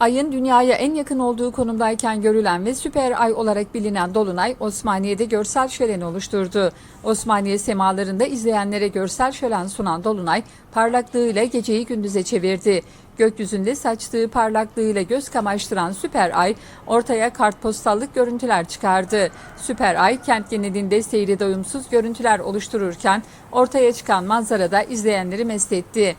Ayın dünyaya en yakın olduğu konumdayken görülen ve süper ay olarak bilinen Dolunay Osmaniye'de görsel şölen oluşturdu. Osmaniye semalarında izleyenlere görsel şölen sunan Dolunay parlaklığıyla geceyi gündüze çevirdi. Gökyüzünde saçtığı parlaklığıyla göz kamaştıran süper ay ortaya kartpostallık görüntüler çıkardı. Süper ay kent genelinde seyri doyumsuz görüntüler oluştururken ortaya çıkan manzarada izleyenleri mest etti.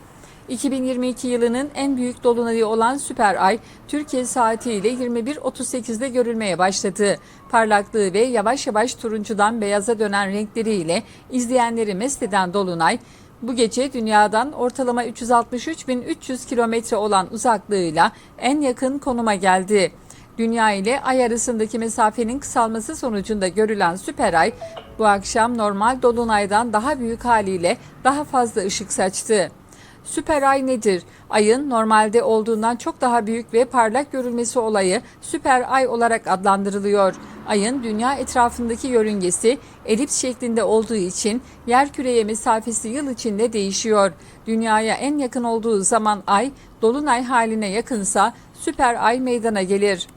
2022 yılının en büyük dolunayı olan Süper Ay, Türkiye saatiyle 21.38'de görülmeye başladı. Parlaklığı ve yavaş yavaş turuncudan beyaza dönen renkleriyle izleyenleri mest eden dolunay, bu gece dünyadan ortalama 363.300 kilometre olan uzaklığıyla en yakın konuma geldi. Dünya ile Ay arasındaki mesafenin kısalması sonucunda görülen süper ay bu akşam normal dolunaydan daha büyük haliyle daha fazla ışık saçtı. Süper ay nedir? Ayın normalde olduğundan çok daha büyük ve parlak görülmesi olayı süper ay olarak adlandırılıyor. Ayın dünya etrafındaki yörüngesi elips şeklinde olduğu için yer küreye mesafesi yıl içinde değişiyor. Dünyaya en yakın olduğu zaman ay dolunay haline yakınsa süper ay meydana gelir.